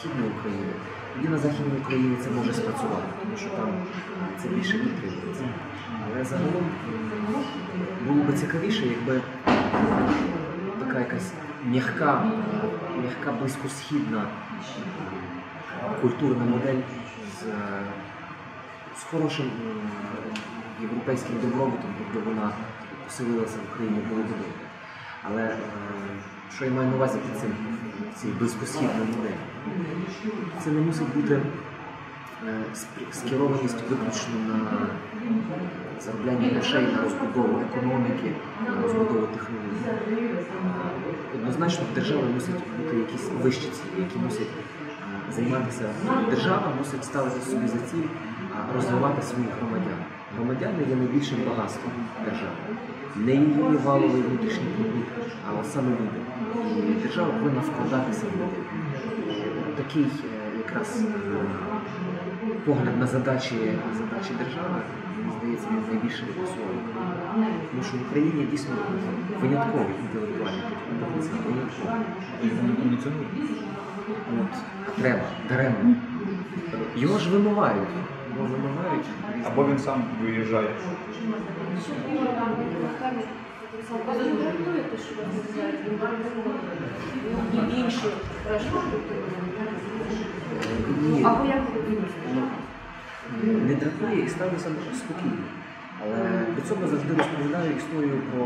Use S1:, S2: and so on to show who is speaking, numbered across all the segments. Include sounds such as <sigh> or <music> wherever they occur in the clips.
S1: Східної України, тоді на Західній Україні це може спрацювати, тому що там це більше підтримується. Але загалом було б цікавіше, якби така якась м'яка, м'яка близькосхідна культурна модель з, е, з хорошим європейським добробутом, тобто вона поселилася в Україні, було б добре. Але е, що я маю на увазі під цим цією близькосхідною моделлю? Це не мусить бути е, скерованість виключно на заробляння грошей, на розбудову економіки, на розбудову технологій. Е, Однозначно в держави мусять бути якісь вищі цілі, які мусять е, займатися. Держава мусить ставити собі за ціль е, розвивати своїх громадян. Громадяни є найбільшим багатством держави. Не її валовий внутрішній продукт, а саме люди. І держава повинна вкладатися в людей. Такий е, якраз е, погляд на задачі, задачі держави, мені здається, він найбільше відпрацьовує. Тому що в Україні дійсно винятковий інтелектуальний потенціал, винятковий. От, треба, даремно. Його ж вимивають.
S2: Або він сам виїжджає.
S3: Не
S1: дратує і ставлюся спокійно. Але при цьому завжди розповідаю історію про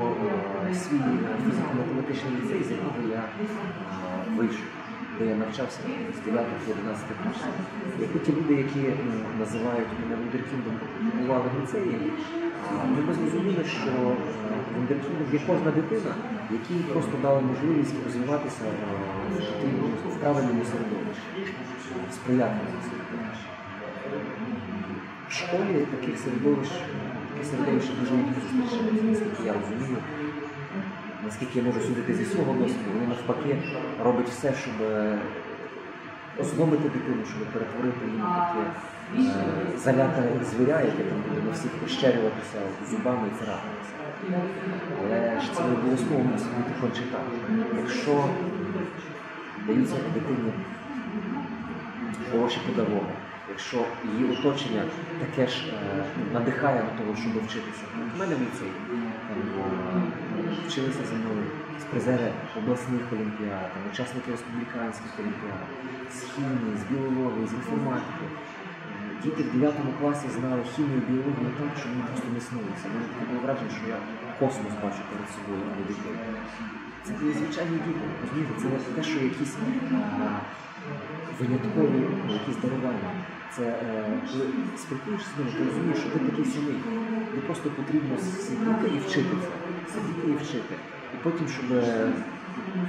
S1: е, свій е, фізико-математичний ліцей, з якого я е, вийшов, де я навчався з 9 11 класів. Як ті люди, які називають мене вундеркіндом, бували в ліцеї, ми зрозуміли, що е, вундеркіндом є кожна дитина, якій просто дали можливість розвиватися е, в правильному середовищі, сприятливому середовищі. В школі таких середовищ, таке середовище дуже рідко зустрічається, наскільки я розумію, наскільки я можу судити зі свого досвіду, вони навпаки роблять все, щоб е, озномити дитину, щоб перетворити її таке е, звіря, яке там буде на всіх розчарюватися зубами і царапатися. Але ж це не обов'язково мусить бути так. Якщо даються дитині хороші педагоги, якщо її оточення таке ж е, надихає на того, щоб вчитися. У мене в ліцеї вчилися за мною з призери обласних олімпіад, учасники республіканських олімпіад, з хімії, з біології, з інформатики. Діти в 9 класі знали хімію, і біологію так, що вони просто не снилися. Мені таке було враження, що я космос бачу перед собою, а не дітей. Це були звичайні діти, розумієте, це не те, що якісь а, виняткові ну, якісь дарування. Це е, коли спілкуєшся з ними, ти розумієш, що ти такий самий. Тобі просто потрібно сидіти і вчитися, сидіти і вчити. І потім, щоб е,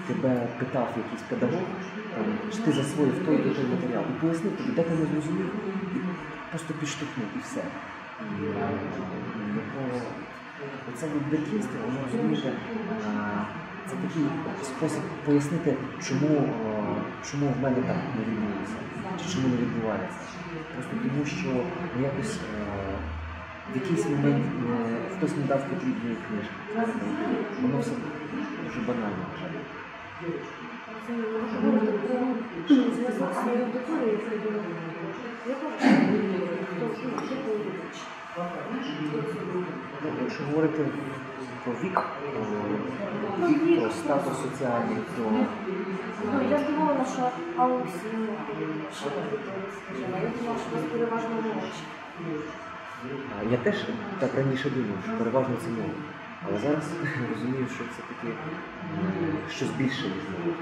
S1: тебе питав якийсь педагог, там, чи ти засвоїв той той матеріал, і пояснив тобі, де ти не зрозумів, і просто підштовхнув, і все. Е, Оце відбірківство, воно розумієте, це такий спосіб пояснити, чому, е, чому в мене так не відбулося, чи чому не відбувається. Просто тому, що якось е, в якийсь момент е, хтось не дав потрібної книжки. Воно все дуже банально.
S3: поруч?
S1: Ну, якщо говорити про вік, про вік, про статус соціальний, то
S3: Ну, я здивована, що аудиторія скажімо. Я думала, що у вас переважно молодші.
S1: Я теж так раніше думав, що переважно це молодь. Але зараз <laughs> розумію, що це таки м, щось більше ніж молодь.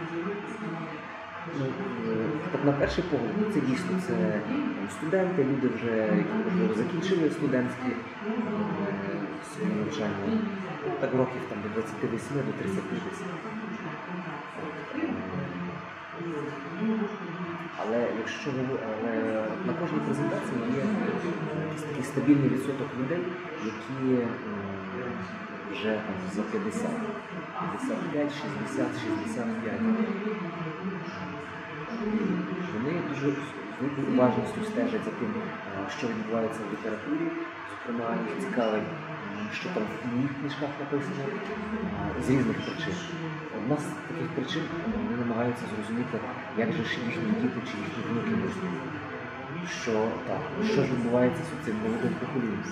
S1: Ну, е, так на перший погляд, ну, це дійсно це там, студенти, люди вже, які можливо закінчили студентські е, свої навчання. Так років там до 28 до 30 десь. Але якщо але на кожній презентації є такий стабільний відсоток людей, які вже там за 50, 55, 60, 65. Вони дуже великою уважністю стежать за тим, що відбувається в літературі. Зокрема, їх цікавить, що там в моїх книжках написано з різних причин. нас з таких причин вони намагаються зрозуміти, як же ж їхні діти чи їхні внуки будуть. Що так, що ж відбувається з цим молодим поколінням.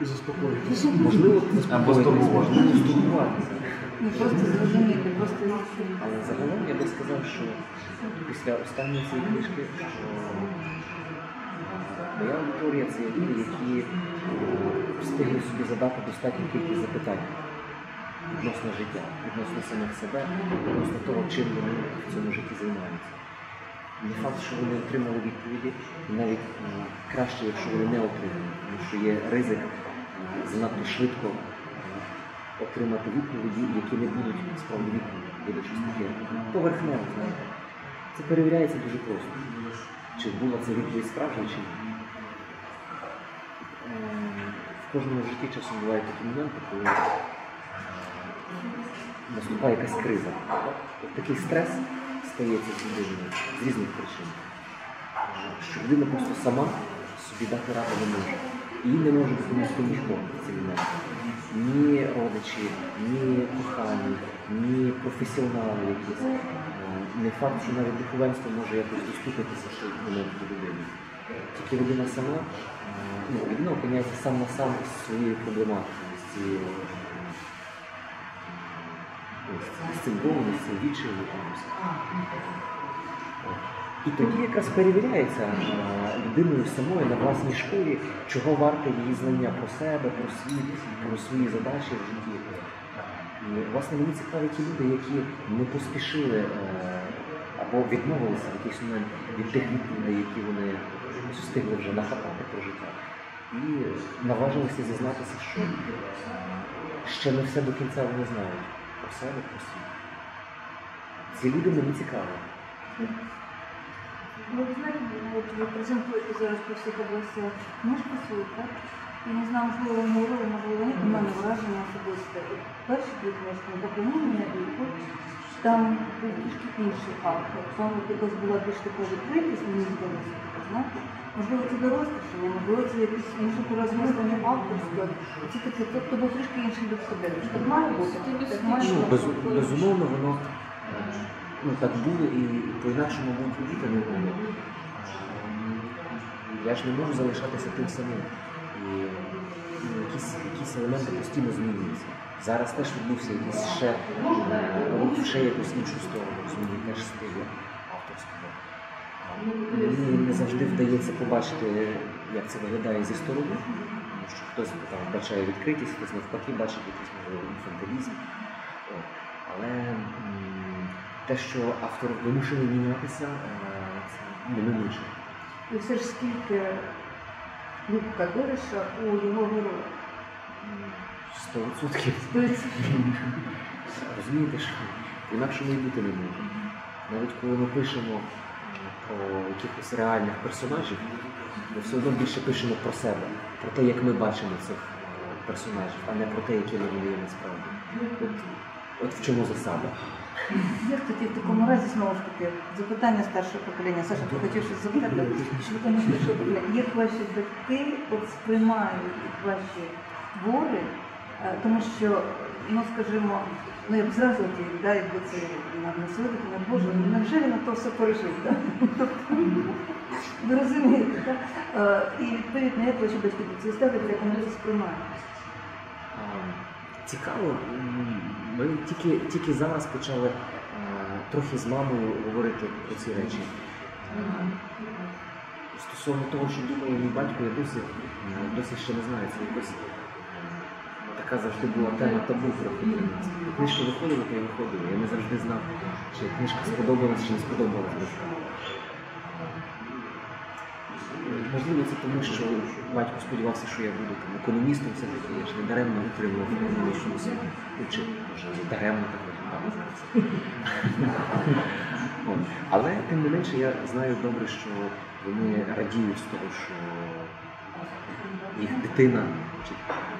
S4: І заспокоїтися.
S1: Можливо,
S2: Або
S1: заспокоїтися, можливо, стурбуватися.
S3: Не просто зрозуміти, просто.
S1: Але загалом я би сказав, що після останньої цієї книжки, що моя аудиторія це люди, які е, встигли собі задати достатню кількість запитань відносно життя, відносно самих себе, відносно того, чим вони в цьому житті займаються. Не факт, що вони отримали відповіді, і навіть е, краще, якщо вони не отримали, тому що є ризик е, занадто швидко отримати відповіді, які не будуть справді відповіді, буде щось таке знаєте. Це перевіряється дуже просто. Чи була це відповідь справжня, чи ні. В кожному житті часом бувають такі моменти, коли е, наступає якась криза. Такий стрес стається з людиною з різних причин. Що людина просто сама собі дати раду не може. І не може допомогти ніхто в ці моменти. Ні родичі, ні кохані, ні професіонали якісь. Е, Не факт, що навіть духовенство може якось доступитися ще в момент до людини. Тільки людина сама, е, ну, людина опиняється сам на сам з своєю проблематикою, з цією з цим болем, з цим. От. І тоді якраз перевіряється е, людиною самою на власній школі, чого варте її знання про себе, про світ, про свої задачі в житті. І, власне, мені цікаві ті люди, які не поспішили е, або відмовилися в якийсь момент від тих відповідей, які вони встигли вже нахапати про життя. І наважилися зізнатися, що ще не все до кінця вони знають про себе, про світ. Ці люди мені цікаві.
S3: Ну, ви знаєте, от ви презентуєте зараз по всіх областях книжку свою, так? І не знаю, можливо, ви говорили, можливо, ні, у мене враження особисте. От Перші дві книжки «Доповнення» і «Культ», там був трішки інший автор. Там от якась була більш така відкритість, мені здалося, знаєте. Можливо, це дорослішання, можливо, це якесь інше порозмислення авторське. Це таке, тобто був трішки інший до себе. Так має бути, так має
S1: Ну,
S3: бути.
S1: безумовно, воно е, ну, так було і по-інакшому будуть діти не було. Я ж не можу залишатися тим самим. І ну, якісь, якісь елементи постійно змінюються. Зараз теж відбувся якийсь ще, е, рух ще якусь іншу сторону, зміни теж стилю авторського. Мені не завжди вдається побачити, як це виглядає зі сторони, тому що хтось там бачає відкритість, хтось навпаки бачить якийсь інфантилізм. Але те, що автор вимушений мінятися, е, це неминуче.
S3: І все ж скільки Любка Дориша у його героя.
S1: Сто відсотків. Розумієте, що інакше ми й бути не може. Навіть коли ми пишемо про якихось реальних персонажів, ми все одно більше пишемо про себе, про те, як ми бачимо цих е, персонажів, а не про те, які вони є насправді. От, в чому засада.
S3: Як тоді в такому разі знову ж таки запитання старшого покоління. Саша, ти хотів щось запитати? Що ви старшого покоління? Як ваші батьки от сприймають ваші твори, Е, тому що, ну скажімо, ну я б зразу ті, да, якби це на сьогодні, на Боже, ну невже він на то все пережив? Да? Тобто, ви розумієте, так? Е, І відповідно, як ваші батьки до цього ставлять, як вони це сприймають?
S1: Цікаво, ми тільки, тільки зараз почали е, трохи з мамою говорити про ці речі. Е, Стосовно того, що думає мій батько, я досі, е, досі ще не знаю. Це якось така завжди була тема табу трохи. Книжка виходила, то й виходила. Я не завжди знав, чи книжка сподобалась, чи не сподобалась. Можливо, це тому, що батько сподівався, що я буду там, економістом все-таки, я ж не даремно отримував економічну освіту. Чи може даремно так виглядало Але тим не менше я знаю добре, що вони радіють з того, що їх дитина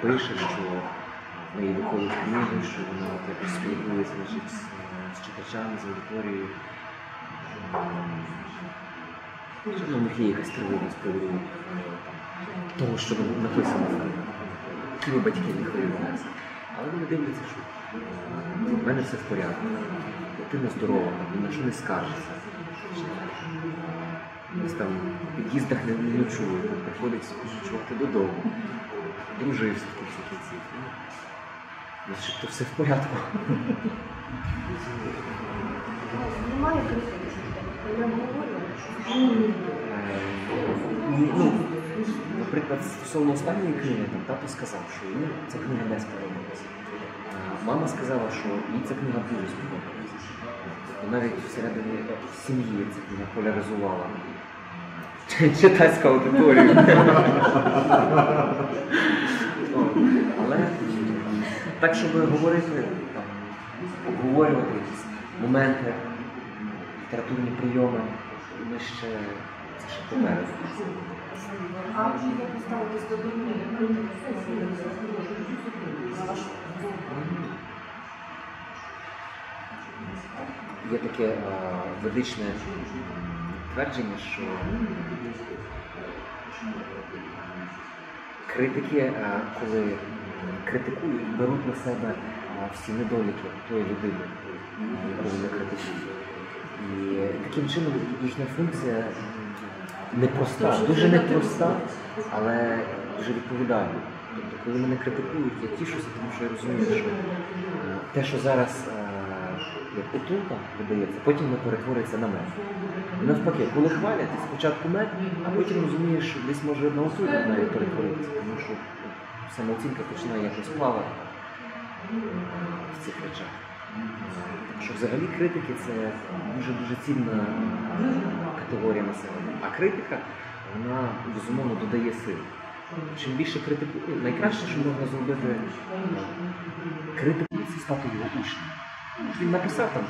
S1: пише, що в неї виходить книги, що вона якось спілкується з читачами, з аудиторією. Ну, в них є якась тривожність з приводу е, того, що написано в. Які батьки не хвилювалися. Але вони дивляться, що в мене все в порядку. Дитина здорова, ні на що не скаржиться. Десь там в під'їздах не, ночує, приходить каже, чувак, ти додому. Дружився в кінці кінців. Ну, Начебто все в порядку.
S5: Немає. Я говорю,
S1: Е, ну, наприклад, стосовно останньої книги, там тато сказав, що йому ця книга не сподобалася. Мама сказала, що їй ця книга дуже сподобалася. Навіть всередині сім'ї ця книга поляризувала читацька аудиторія. Але так, щоб говорити, обговорювати якісь моменти, літературні прийоми, ми ще ще попереду.
S5: а як ви ставитесь до думки критики на вашу
S1: Є таке ведичне твердження, що критики, коли критикують, беруть на себе всі недоліки тої людини, е, яку вони критикують. І таким чином їхня функція непроста, дуже непроста, але дуже відповідальна. Тобто, коли мене критикують, я тішуся, тому що я розумію, що е, те, що зараз е, як отрута видається, потім не перетвориться на мед. Навпаки, коли хвалять, спочатку мед, а потім розумієш, що десь може на отруту навіть перетворитися, тому що самооцінка починає якось плавати в цих речах. Так що взагалі критики це дуже-дуже цінна категорія населення. А критика, вона безумовно додає сил. Чим більше критикує, найкраще, що можна зробити критику, це стати його учнем. Він написав там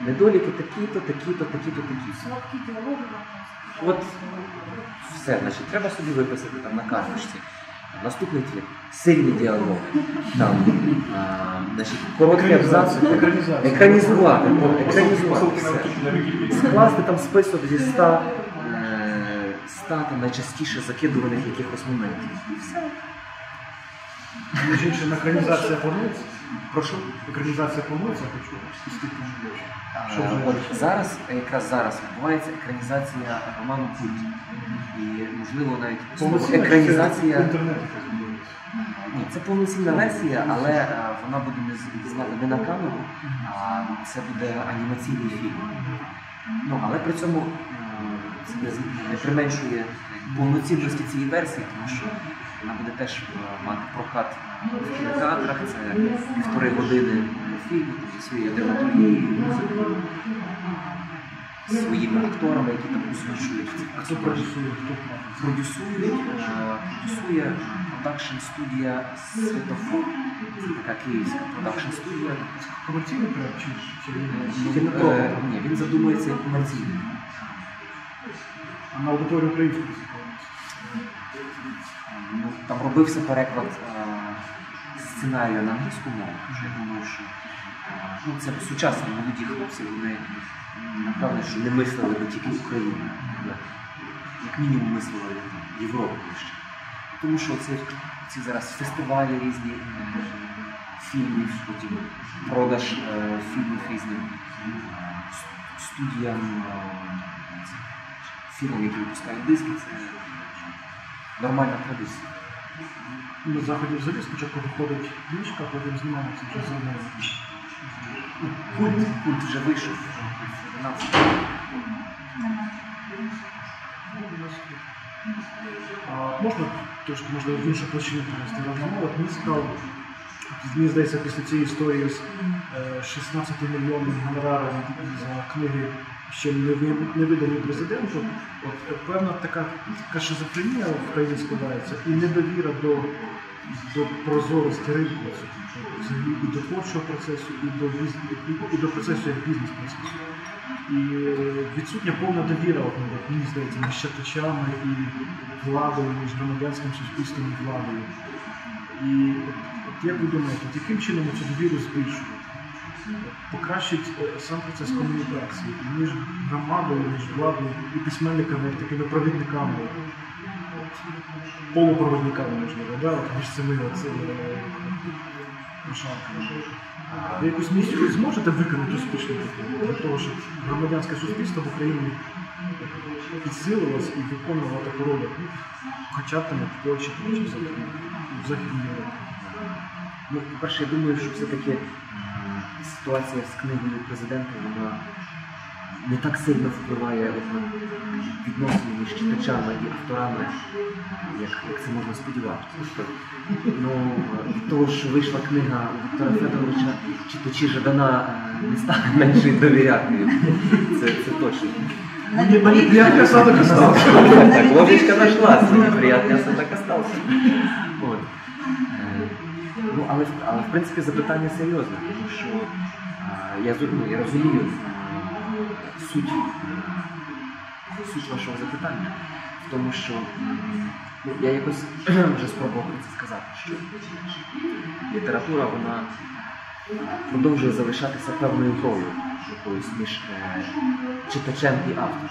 S1: недоліки такі-то, такі-то, такі-то, такі.
S5: Слабкі діалоги
S1: От все, значить, треба собі виписати там на карточці. Наступний твір. Сильний діалог. Там, а, значить, короткий абзац. Екранізувати. Екранізувати все. Скласти там список зі ста, е, ста там, найчастіше закидуваних якихось моментів. І все.
S4: Між іншим, екранізація планується.
S1: Прошу.
S4: Екранізація планується, я хочу пустити більше. Що
S1: Е,
S4: вже?
S1: От зараз, якраз зараз відбувається екранізація роману Культ. І можливо навіть
S4: Повноцінна
S1: екранізація.
S4: чи з'явилося?
S1: Ні, це повноцінна версія, але е, вона буде не з- знята не на камеру, а це буде анімаційний фільм. Ну, але при цьому м, це не, з- не применшує повноцінності цієї версії, тому що вона буде теж е, мати прокат в кінотеатрах, це півтори години фільму, зі своєю драматургією, музикою, своїми акторами, які там озвучують ці
S4: Хто продюсує, хто платить?
S1: Е, продюсує продакшн студія Світофор. Це така київська продакшн студія.
S4: Комерційний проект чи,
S1: е, ні, він задумується як комерційний.
S4: а на аудиторію українську цікавиться?
S1: Ну, Там робився переклад е, сценарію на англійську мову, я думаю, що е, ну, це сучасні молоді хлопці, вони напевно, що не мислили би тільки Україна, але як мінімум мислили Європу ще. Тому що це ці зараз фестивалі різні е, фільмів, потім продаж е, фільмів різним студіям, е, фірмам, які випускають диски, це нормальна традиція.
S4: На заході взагалі спочатку виходить книжка, а потім знімається вже за нею.
S1: Культ, культ вже вийшов.
S4: А можна трошки можливо в іншу площину перевести розмову? Мені цікаво, мені здається, після цієї історії з е, 16 мільйонним гонораром за книги ще не, ви- не видані президенту, от е, певна така, така шизофренія в країні складається і недовіра до, до прозорості ринку і до творчого процесу, і до, і, до процесу як бізнес-процесу. І е, відсутня повна довіра, от, мені здається, між читачами і владою, між громадянським суспільством і владою. І от, от як ви думаєте, яким чином цю довіру збільшувати? Покращить е, сам процес комунікації між громадою, між владою і письменниками, як такими провідниками, полупровідниками, можливо, да? от, між цими е, Ви якусь місію зможете виконати успішно для того, щоб громадянське суспільство в Україні підсилилось і виконувало таку роль, ну, хоча б там Польщі в Західній Європі.
S1: Ну, по-перше, я думаю, що все-таки ситуація з книгою президента вона не так сильно впливає на відносини між читачами і авторами, як, як це можна сподіватися. Ну, від того, що вийшла книга у Віктора Федоровича, читачі Жадана е, не стали менше довіряти. Це, це точно.
S4: Неприятний осадок остався.
S1: Так, ложечка нашлась, неприятний осадок остався. Ну, але, але в принципі запитання серйозне, тому що е, я, ну, я розумію суть, суть вашого запитання в тому, що ну, я якось <clears throat> вже спробував це сказати, що література вона продовжує залишатися певною грою якоюсь між е, читачем і автором.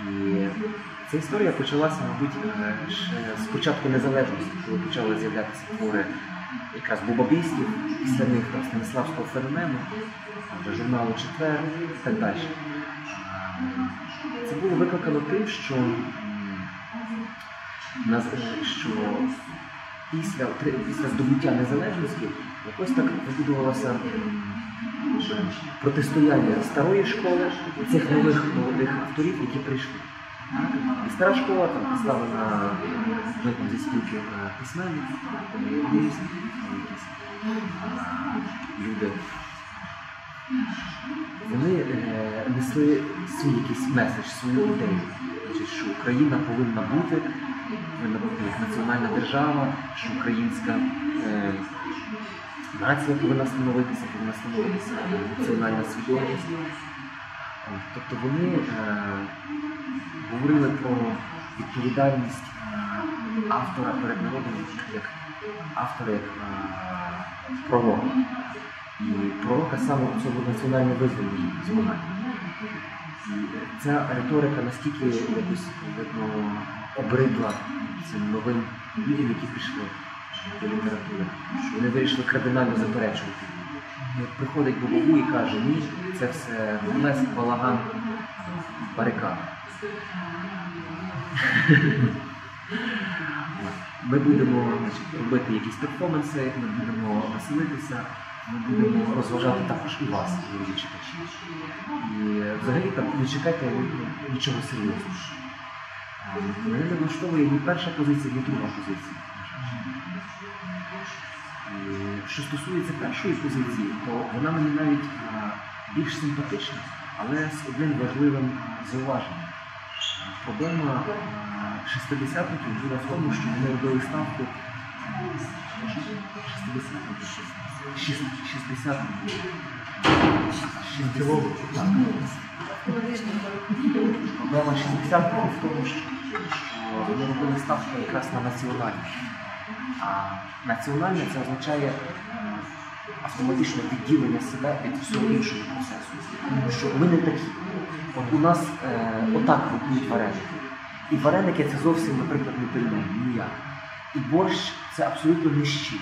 S1: І ця історія почалася, мабуть, е, ще з початку незалежності, коли почали з'являтися твори якраз бубабійських, після них там, Станіславського феномену, журналу Четвер і так далі. Це було викликано тим, що, що після, після здобуття незалежності якось так вибудувалося протистояння старої школи цих нових молодих авторів, які прийшли. Стара школа там поставлена ми там зі спілки е, там якісь е, люди. Вони е, несли свій якийсь меседж, свою ідею. Що Україна повинна бути, повинна бути як національна держава, що українська е, нація повинна становитися, повинна становитися національна свідомість. Тобто вони е, говорили про відповідальність е, автора перед народом як автора як е, пророка. І пророка саме у цьому національному визволенні змагання. Ця риторика настільки якось видно обридла цим новим людям, які прийшли до літератури, що вони вирішили кардинально заперечувати. От Приходить Бобову і каже, ні, це все бурлеск, балаган, барикада. <laughs> Ми будемо значить, робити якісь перформанси, ми будемо веселитися, ми будемо розважати також і вас, дорогі читачі. І взагалі там не чекайте нічого серйозного. Мене не влаштовує ні перша позиція, ні друга позиція. І що стосується першої позиції, то вона мені навіть а, більш симпатична, але з одним важливим зауваженням. Проблема а, шестидесятників була в тому, що вони робили ставку шестидесятників, шість- шістдесятників. Шістдесятників. Так. Проблема шістдесятників в тому, що що вони робили ставку якраз на національність. А національне це означає автоматичне відділення себе від всього іншого процесу. Що ми не такі. От у нас е, отак готують вареники. І вареники це зовсім, наприклад, не пельмені, ніяк. І борщ це абсолютно не.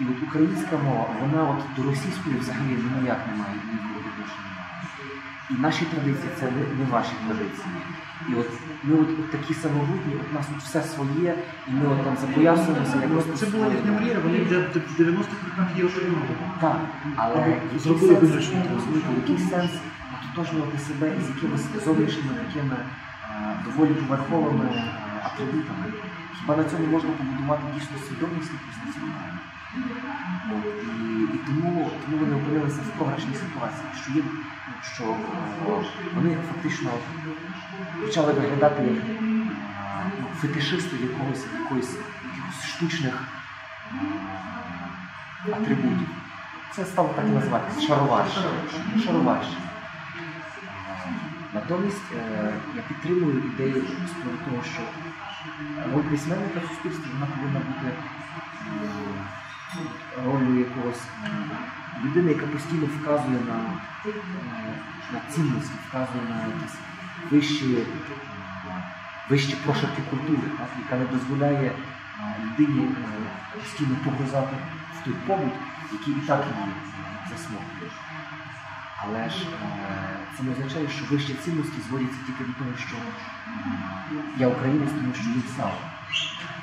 S1: І от українська мова, вона от до російської взагалі ніяк не має ніякого відношення. І наші традиції це не, не ваші традиції. І от ми от, от такі самобутні, от нас тут все своє, і ми от там запоясуємося якось.
S4: Це була їхня мрія, вони в 90-х роках її отримали.
S1: Так, але
S4: Зробили визначення.
S1: який сенс ототожнювати себе із якимись зовнішніми такими доволі поверховими атрибутами? Хіба на цьому можна побудувати дійсно свідомість якусь національну? От, і, і тому, тому вони опинилися в програшній ситуації, що їм що е, вони фактично почали виглядати як ну, фетишисти якогось, якоїсь, якихось штучних е, атрибутів. Це стало так називатися шароварщина. Шароварщина. Натомість я підтримую ідею з того, що роль письменника в суспільстві вона повинна бути ролью якогось людини, яка постійно вказує на, е, на цінності, вказує на якісь вищі, е, вищі прошарки культури, яка не дозволяє е, людині постійно погрузати в той побут, який і так її засмоктує. Але ж це не означає, що вищі цінності зводяться тільки до того, що я українець, тому що він сам.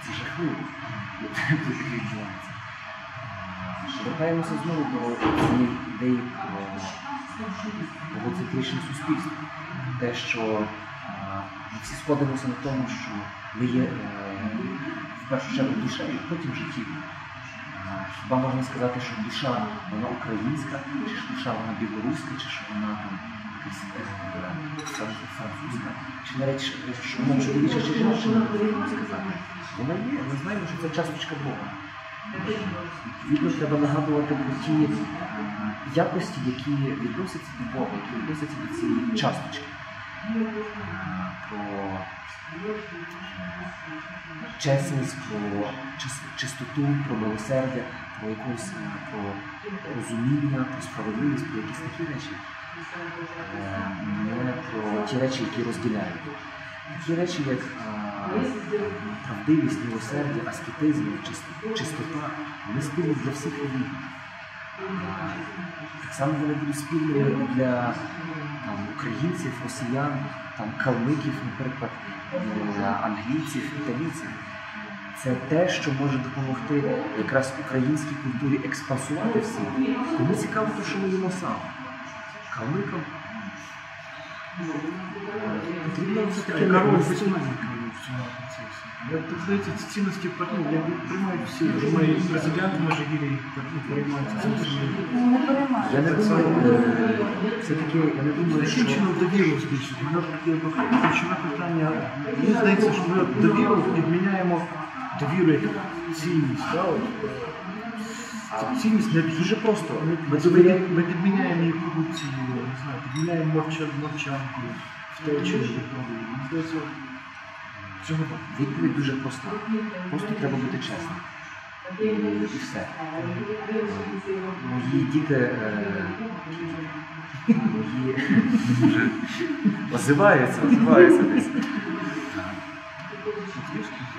S1: Це жахливо. Таке відбувається. Е, Повертаємося знову до цієї ідеї про суспільство. Те, що е, ми всі сходимося на тому, що ми є е, в першу чергу душею, потім життєві. Е, Хіба можна сказати, що душа вона українська, чи ж душа вона білоруська, чи що вона там якась е, французька, чи навіть що- вона чоловіча чи жіноча, сказати. Вона є, ми знаємо, що це часточка Бога. Відповідно, треба нагадувати про ті якості, які відносяться до Бога, які відносяться до цієї часточки. Про чесність, про чистоту, про милосердя, про якусь е, про розуміння, про справедливість, про якісь такі речі. Е, Не про ті речі, які розділяють. Такі речі, як правдивість, милосердя, аскетизм, чистота, вони спільні для всіх. Е, Так само вони будуть спільними для там, українців, росіян, там, калмиків, наприклад, англійців, італійців. Це те, що може допомогти якраз українській культурі експансувати всі. Кому цікаво, то що ми їмо сам. Калмикам е, потрібно все таки
S4: Яка роль
S1: нести-
S4: письменника в цьому процесі? Я тут здається, ці цінності ну, я приймаю всі. Думаю, і президент може гірі приймається цим цінностям.
S3: Ну, не переймаю.
S1: Я не думаю, е, все-таки я не думаю, що
S4: чином довіру збільшити? Мене таке ключове питання. Мені здається, що ми довіру підміняємо довіру як цінність. Цінність не дуже просто. Ми, ми, довіряємо- ми підміняємо її корупцією, не знаю, підміняємо мовча- мовчанкою, втечею. Мені здається, цього
S1: відповідь дуже проста. Просто треба бути чесним. І, все. Мої діти е, мої озиваються, озиваються десь.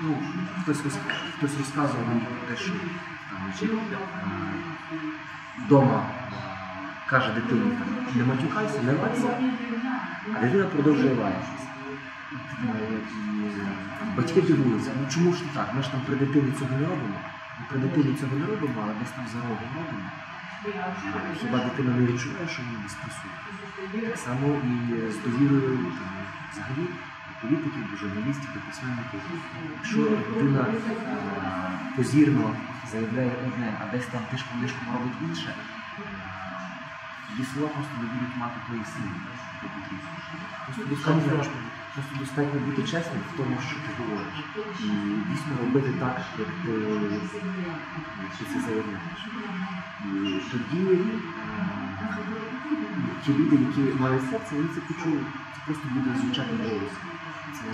S1: Ну, хтось, роз- розказував нам про те, що вдома е, каже дитині, не матюкайся, не лайся, а дитина продовжує лаятися. Е, Батьки дивуються, ну чому ж так? Ми ж там при дитині цього не робимо. Ми при дитині цього не робимо, але десь там за рогом робимо. Е, Хіба дитина не відчуває, що вона десь присутня? Так само і з довірою взагалі до політиків, до журналістів, до письменників. Якщо е, позірно заявляє одне, а десь там тишком нишком робить інше, е, її слова просто не будуть мати тої сили. Просто достатньо, просто достатньо бути чесним в тому, що ти говориш. І дійсно робити так, як ти, ти це заявляєш. І тоді е, ті люди, які мають серце, вони це почують. Це просто буде звучати голос. Це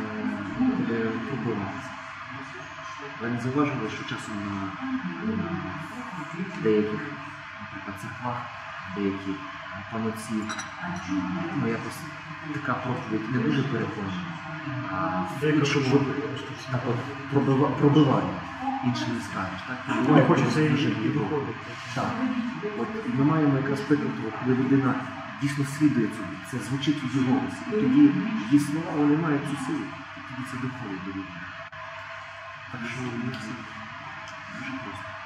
S1: буде пробиватися. Ви не зауважили, що часом на, на деяких, наприклад, церквах, деякі паноці, ну якось така проповідь не дуже переконана. А щоб так от пробива, пробиває, іншим не скажеш. Так?
S4: не хочеться і
S1: дуже
S4: і виходити.
S1: Так. От ми маємо якраз приклад коли людина дійсно слідує цьому, це звучить в її голосі. І тоді її слова вони мають цю силу. І тоді це доходить до людини. Що ну, просто.